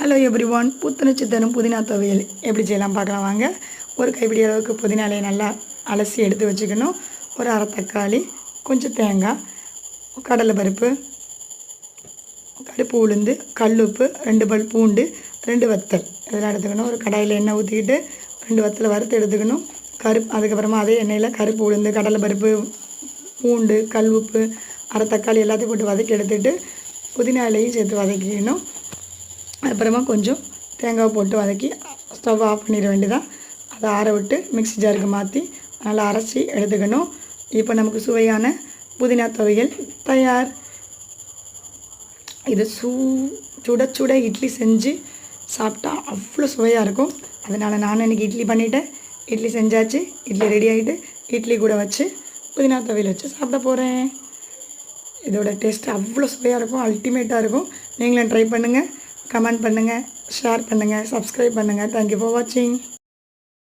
Hello every one புத்துணர்ச்சி தரும் புதினா துவையல். எப்படி செய்யலாம் பார்க்கலாம் வாங்க. ஒரு கைப்பிடி அளவுக்கு புதினாலையை நல்லா அலசி எடுத்து வச்சுக்கணும். ஒரு அரை தக்காளி கொஞ்சம் தேங்காய் கடலை பருப்பு கருப்பு உளுந்து கல்லுப்பு ரெண்டு பல் பூண்டு ரெண்டு வத்தல். இதெல்லாம் எடுத்துக்கணும். ஒரு கடாயில் எண்ணெய் ஊற்றிக்கிட்டு ரெண்டு வத்தலை வறுத்து எடுத்துக்கணும். கருப்பு அதுக்கப்புறமா அதே எண்ணெயில் கருப்பு உளுந்து கடலை பருப்பு பூண்டு கல் உப்பு அரை தக்காளி எல்லாத்தையும் போட்டு வதக்கி எடுத்துட்டு புதினாலையும் சேர்த்து வதக்கிக்கணும். அப்புறமா கொஞ்சம் தேங்காய் போட்டு வதக்கி ஸ்டவ் ஆஃப் பண்ணிட வேண்டியதான் அதை ஆற விட்டு மிக்ஸி ஜாருக்கு மாற்றி நல்லா அரைச்சி எடுத்துக்கணும். இப்போ நமக்கு சுவையான புதினா துவையல் தயார். இது சூ சுட சுட இட்லி செஞ்சு சாப்பிட்டா அவ்வளோ சுவையாக இருக்கும். அதனால் நானும் இன்றைக்கி இட்லி பண்ணிவிட்டேன் இட்லி செஞ்சாச்சு. இட்லி ரெடி ஆகிட்டு இட்லி கூட வச்சு புதினா துவையல் வச்சு சாப்பிட போகிறேன் இதோட டேஸ்ட் அவ்வளோ சுவையாக இருக்கும். அல்டிமேட்டாக இருக்கும். நீங்களும் ட்ரை பண்ணுங்கள் கமெண்ட் பண்ணுங்கள் ஷேர் பண்ணுங்கள் சப்ஸ்கிரைப் பண்ணுங்கள் தேங்க்யூ ஃபார் வாட்சிங்